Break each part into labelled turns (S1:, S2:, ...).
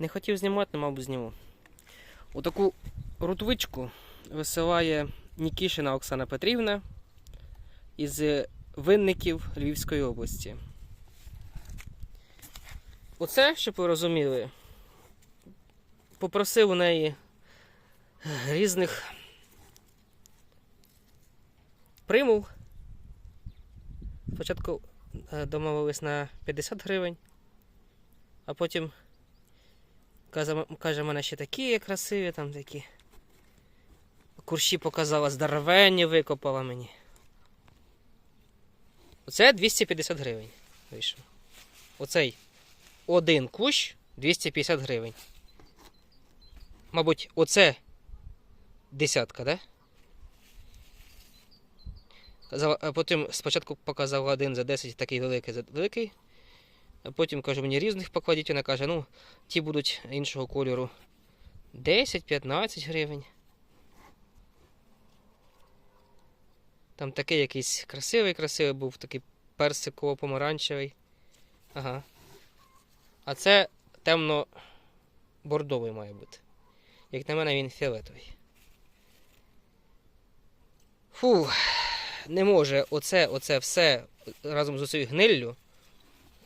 S1: Не хотів знімати, але, мабуть, зніму. Отаку рутвичку висилає Нікішина Оксана Петрівна із винників Львівської області. Оце, щоб ви розуміли, попросив у неї різних примул. Спочатку е, домовились на 50 гривень, а потім каже, каже мене ще такі красиві, там такі. Курші показала, здоровенні викопала мені. Оце 250 гривень вийшов. Оцей один кущ 250 гривень. Мабуть, оце десятка, да? Казала- потім спочатку показав один за 10, такий великий за великий. Потім каже, мені різних покладіть. Вона каже, ну, ті будуть іншого кольору 10-15 гривень. Там такий якийсь красивий, красивий був, такий персиково-помаранчевий. Ага. А це темно-бордовий має бути. Як на мене, він фіолетовий. Фу, не може оце, оце все разом з цією гниллю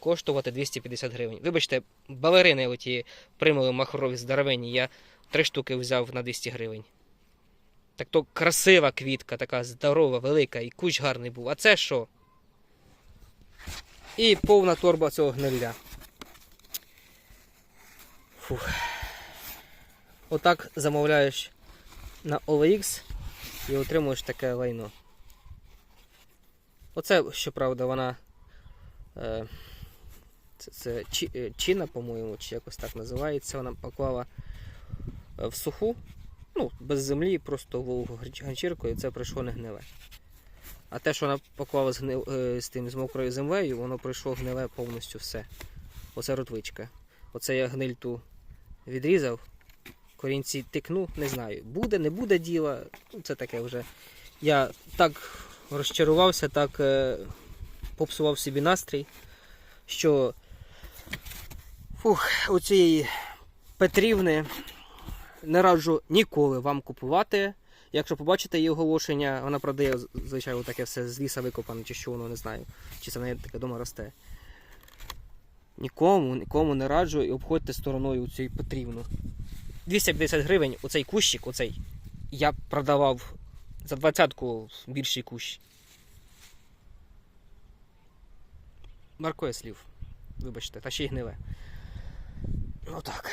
S1: коштувати 250 гривень. Вибачте, балерини оті примали махрові здоровенні, я три штуки взяв на 200 гривень. Так то красива квітка, така здорова, велика, і кущ гарний був. А це що? І повна торба цього гнилля. Фух. Отак замовляєш на OLX і отримуєш таке лайно. Оце, щоправда, вона. Е, це, е, по-моєму, чи якось так називається. Вона поклала е, в суху, ну, без землі, просто вологу ганчіркою, і це прийшло не гниле. А те, що вона поклала з, гни... е, з тим з мокрою землею, воно прийшло гниле повністю все. Оце ротвичка. Оце я гниль ту відрізав, корінці тикну, не знаю. Буде, не буде діла. Ну, це таке вже. Я так розчарувався, так попсував собі настрій, що фух, у цієї Петрівни не раджу ніколи вам купувати. Якщо побачите її оголошення, вона продає, звичайно, таке все з ліса викопане, чи що воно не знаю, чи це в неї таке дома росте. Нікому, нікому не раджу і обходьте стороною цю Петрівну. 250 гривень оцей кущик, оцей, я продавав за двадцятку більший кущ. Маркує слів. Вибачте, та ще й гниле. Ну так.